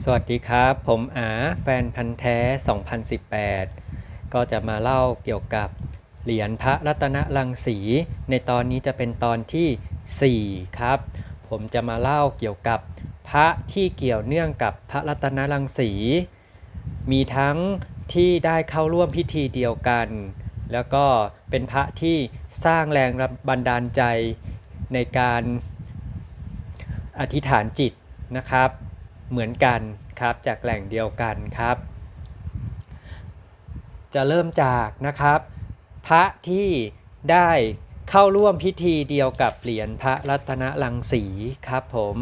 สวัสดีครับ ผมอาแฟนพันธ์แท้ 2018 ก็จะมาเล่าเกี่ยวกับเหรียญพระรัตนรังสี ในตอนนี้จะเป็นตอนที่ 4 ครับ ผมจะมาเล่าเกี่ยวกับพระที่เกี่ยวเนื่องกับพระรัตนรังสี มีทั้งที่ได้เข้าร่วมพิธีเดียวกัน แล้วก็เป็นพระที่สร้างแรงบันดาลใจในการอธิษฐานจิตนะครับ เหมือนกันครับจากแหล่งเดียวกันครับ จะเริ่มจากนะครับ พระที่ได้เข้าร่วมพิธีเดียวกับเหรียญพระรัตนรังสีครับผม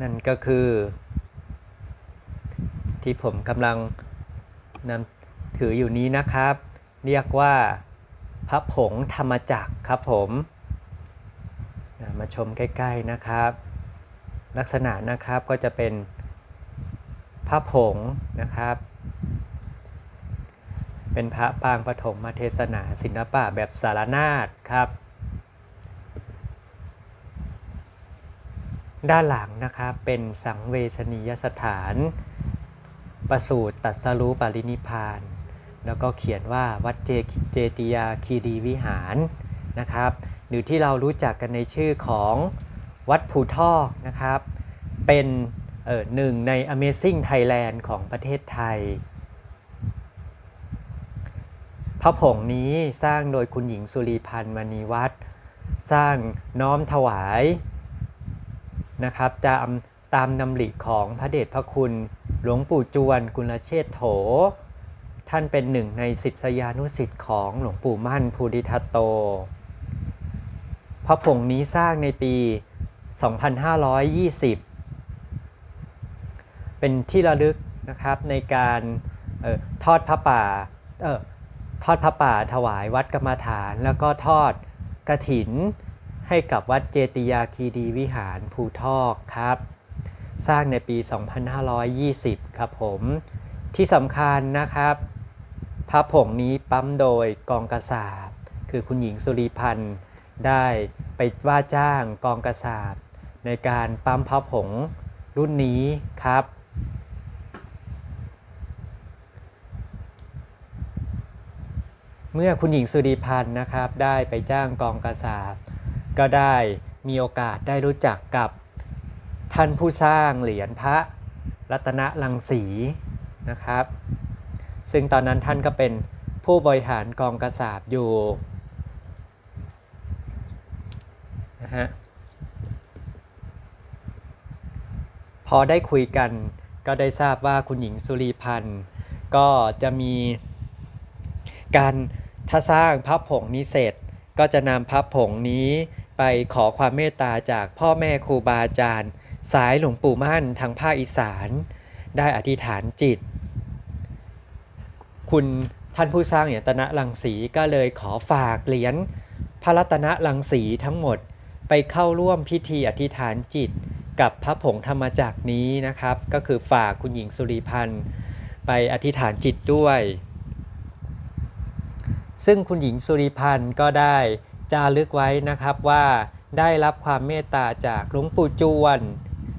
นั่นก็คือ ที่ผมกำลังนำถืออยู่นี้นะครับ เรียกว่าพระผงธรรมจักรครับผม มาชมใกล้ ๆนะครับ ลักษณะนะครับก็จะเป็นพระผงนะครับ เป็นพระปางปฐมมาเทศนาศิลปะแบบสารนาฏครับ ด้านหลังนะครับเป็นสังเวชนียสถานประสูตรตัดสรู้ปรินิพาน แล้วก็เขียนว่าวัดเจเจติยาคีรีวิหารนะครับ หรือที่เรารู้จักกันในชื่อของ วัดภูทอกนะครับ เป็นหนึ่งใน Amazing Thailand ของประเทศไทย พระผงนี้สร้างโดยคุณหญิงสุรีพันธ์มณีวัฒน์สร้างน้อมถวายนะครับตามตามนำริของพระเดชพระคุณหลวงปู่จวนกุลเชษโถ ท่านเป็นหนึ่งในศิษยานุศิษย์ของหลวงปู่มั่นภูริทัตโต พระผงนี้สร้างในปี 2520 เป็นที่ระลึกนะครับในการออทอดพระป่าออทอดพระป่าถวายวัดกรรมฐาน แล้วก็ทอดกระถินให้กับวัดเจติยาคีรีวิหารภูทอกครับ สร้างในปี 2520 ครับผม ที่สำคัญนะครับพระผงนี้ปั๊มโดยกองกระสาบ คือคุณหญิงสุริพันธ์ได้ไปว่าจ้างกองกระสาบ ในการปั๊มพระผงรุ่นนี้ครับ เมื่อคุณหญิงสุริพันธ์นะครับ ได้ไปจ้างกองกระสาบก็ได้มีโอกาสได้รู้จักกับท่านผู้สร้างเหรียญพระรัตนรังสีนะครับ ซึ่งตอนนั้นท่านก็เป็นผู้บริหารกองกระสาบอยู่นะฮะ พอได้คุยกันก็ได้ทราบว่าคุณหญิงสุรีพันธ์ก็จะมีการถ้าสร้างพระผงนี้เสร็จ ก็จะนำพระผงนี้ไปขอความเมตตาจากพ่อแม่ครูบาอาจารย์ สายหลวงปู่มั่นทางภาคอีสาน ได้อธิษฐานจิต คุณท่านผู้สร้างเหรียญตนะรังสีก็เลยขอฝากเหรียญพระรัตนรังสีทั้งหมดไปเข้าร่วมพิธีอธิษฐานจิต กับพระผงธรรมจักรนี้นะครับ ก็คือฝากคุณหญิงสุริพันธ์ไปอธิษฐานจิตด้วย ซึ่งคุณหญิงสุริพันธ์ก็ได้จารึกไว้นะครับว่าได้รับความเมตตาจากหลวงปู่จวน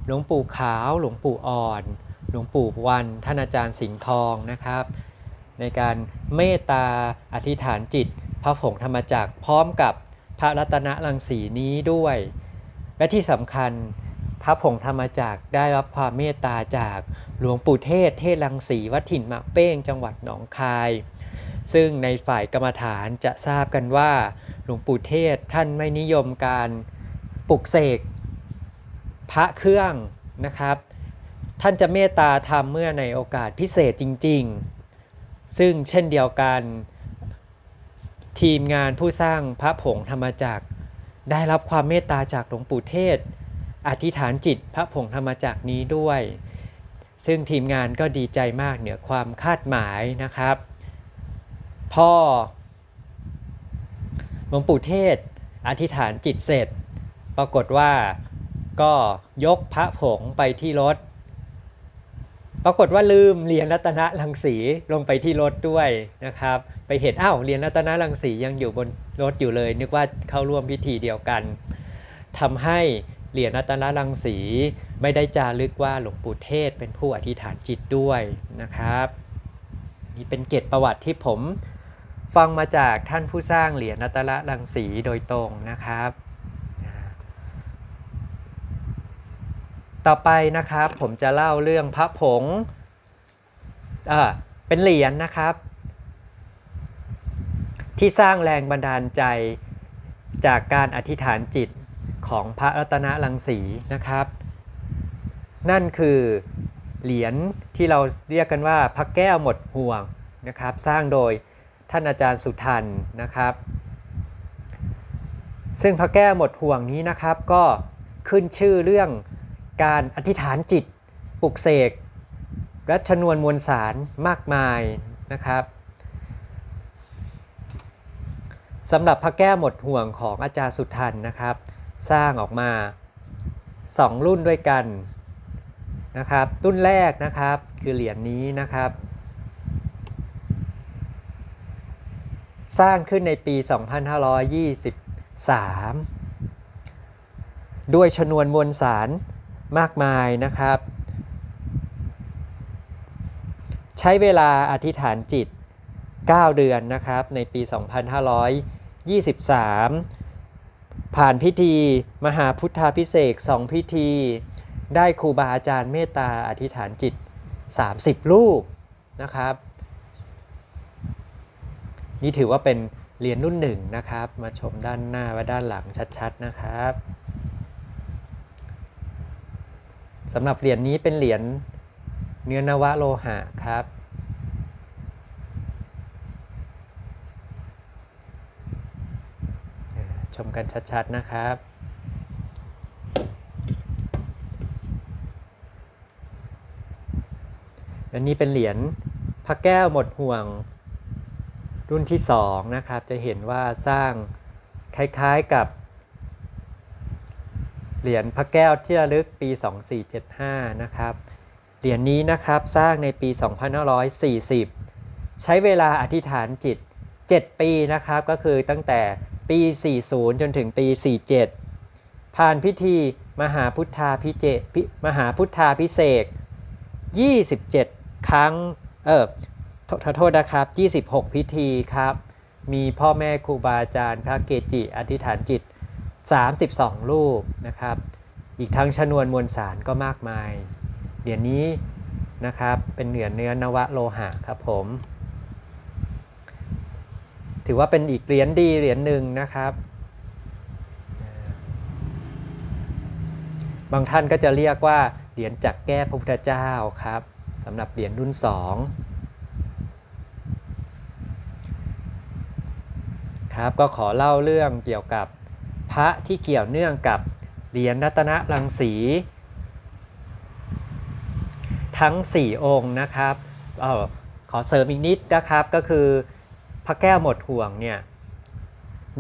หลวงปู่ขาว หลวงปู่อ่อน หลวงปู่วันท่านอาจารย์สิงห์ทองนะครับ ในการเมตตาอธิษฐานจิต พระผงธรรมจักรพร้อมกับพระรัตนรังสีนี้ด้วย และที่สำคัญ พระผงธรรมจักรได้รับความเมตตาจากหลวงปู่เทศ เทศรังสีวัดถิ่นมะเป้งจังหวัดหนองคาย ซึ่งในฝ่ายกรรมฐานจะทราบกันว่า หลวงปู่เทศท่านไม่นิยมการปลุกเสกพระเครื่องนะครับ ท่านจะเมตตาทำเมื่อในโอกาสพิเศษจริง ๆ ซึ่งเช่นเดียวกัน ทีมงานผู้สร้างพระผงธรรมจักรได้รับความเมตตาจากหลวงปู่เทศ อธิษฐานจิตพระผงธรรมจักรนี้ด้วย ซึ่งทีมงานก็ดีใจมากเหนือความคาดหมายนะครับ พ่อหลวงปู่เทศ อธิษฐานจิตเสร็จ ปรากฏว่าก็ยกพระผงไปที่รถ ปรากฏว่าลืมเหรียนรัตนรังสีลงไปที่รถด้วยนะครับ ไปเห็นอ้าวเหรียนรัตนรังสียังอยู่บนรถอยู่เลย นึกว่าเข้าร่วมพิธีเดียวกันทำให้ เหรียญรัตนรังสีไม่ได้จารึกว่าหลวงปู่เทศเป็นผู้อธิษฐานจิตด้วยนะครับ นี่เป็นเกร็ดประวัติที่ผมฟังมาจากท่านผู้สร้างเหรียญรัตนรังสีโดยตรงนะครับ ต่อไปนะครับผมจะเล่าเรื่องพระผงอ่าเป็นเหรียญนะครับ ที่สร้างแรงบันดาลใจจากการอธิษฐานจิต ของพระรัตนรังสีนะครับ นั่นคือเหรียญที่เราเรียกกันว่าพระแก้วหมดห่วงนะครับ สร้างโดยท่านอาจารย์สุทันนะครับ ซึ่งพระแก้วหมดห่วงนี้นะครับก็ขึ้นชื่อเรื่องการอธิษฐานจิตปลุกเสกและชนวนมวลสารมากมายนะครับสำหรับพระแก้วหมดห่วงของอาจารย์สุทันนะครับ สร้างออกมา 2 รุ่นด้วยกันนะครับรุ่นแรกนะครับคือเหรียญนนี้นะครับ สร้างขึ้นในปี 2523 ด้วยชนวนมวลสารมากมายนะครับ ใช้เวลาอธิษฐานจิต 9 เดือนนะครับในปี 2523 ผ่านพิธีมหาพุทธาพิเศษก2พิธี ได้ครูบาอาจารย์เมตตาอธิษฐานจิต 30 รูปนะครับ นี่ถือว่าเป็นเหรียญรุ่นหนึ่งนะครับ มาชมด้านหน้าและด้านหลังชัดๆนะครับสำหรับเหรียญนี้เป็นเหรียญเนื้อนวะโลหะครับ ชมกันชัดๆนะครับ อันนี้เป็นเหรียญพระแก้วหมดห่วงรุ่นที่ 2 นะครับ จะเห็นว่าสร้างคล้ายๆกับ เหรียญพระแก้วที่ระลึกปี 2475 นะครับ เหรียญนี้นะครับสร้างในปี 2540 ใช้เวลาอธิษฐานจิต 7 ปีนะครับ ก็คือตั้งแต่ ปี 40 จนถึงปี 47 ผ่านพิธีมหาพุทธาพิเจมหาพุทธาพิเศษ 27 ครั้ง เออโทษโทษนะครับ 26 พิธีครับ มีพ่อแม่ครูบาอาจารย์พระเกจิอธิษฐานจิต 32 รูปนะครับ อีกทั้งชนวนมวลสารก็มากมายเหรียญนี้นะครับ เป็นเหรียญเนื้อนวะโลหะครับผม ถือว่าเป็นอีกเหรียญดีเหรียญหนึ่งนะครับ บางท่านก็จะเรียกว่าเหรียญจักแก้พระพุทธเจ้าครับสำหรับเหรียญรุ่น2ครับก็ขอเล่าเรื่องเกี่ยวกับพระที่เกี่ยวเนื่องกับเหรียญรัตนรังสี ทั้ง 4 องค์นะครับออขอเสริมอีกนิดนะครับก็คือ พระแก้วหมดห่วงเนี่ย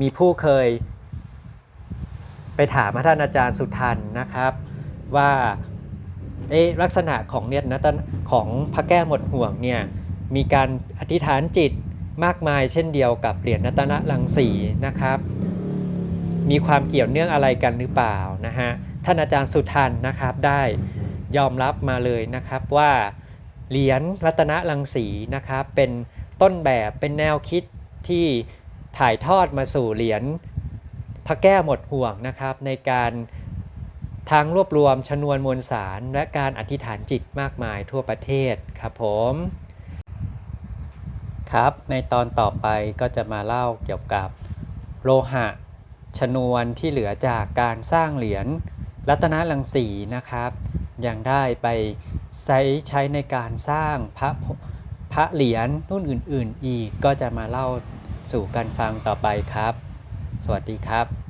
มีผู้เคย ไปถามท่านอาจารย์สุทันนะครับ ว่าเอ๊ลักษณะของเนี่ยนะของพระแก้วหมดห่วงเนี่ยมีการอธิษฐานจิตมากมายเช่นเดียวกับเหรียญรัตนรังสีนะครับ มีความเกี่ยวเนื่องอะไรกันหรือเปล่านะฮะท่านอาจารย์สุทันนะครับได้ยอมรับมาเลยนะครับว่าเหรียญรัตนรังสีนะครับเป็น ต้นแบบเป็นแนวคิดที่ถ่ายทอดมาสู่เหรียญพระแก้วหมดห่วงนะครับ ในการทั้งรวบรวมชนวนมวลสารและการอธิษฐานจิตมากมายทั่วประเทศครับผมครับ ในตอนต่อไปก็จะมาเล่าเกี่ยวกับโลหะ ชนวนที่เหลือจากการสร้างเหรียญรัตนรังสีนะครับ ยังได้ไปใช้ใช้ในการสร้างพระ พระเหรียญรุ่นอื่น ๆ อีกก็จะมาเล่าสู่กันฟังต่อไปครับ สวัสดีครับ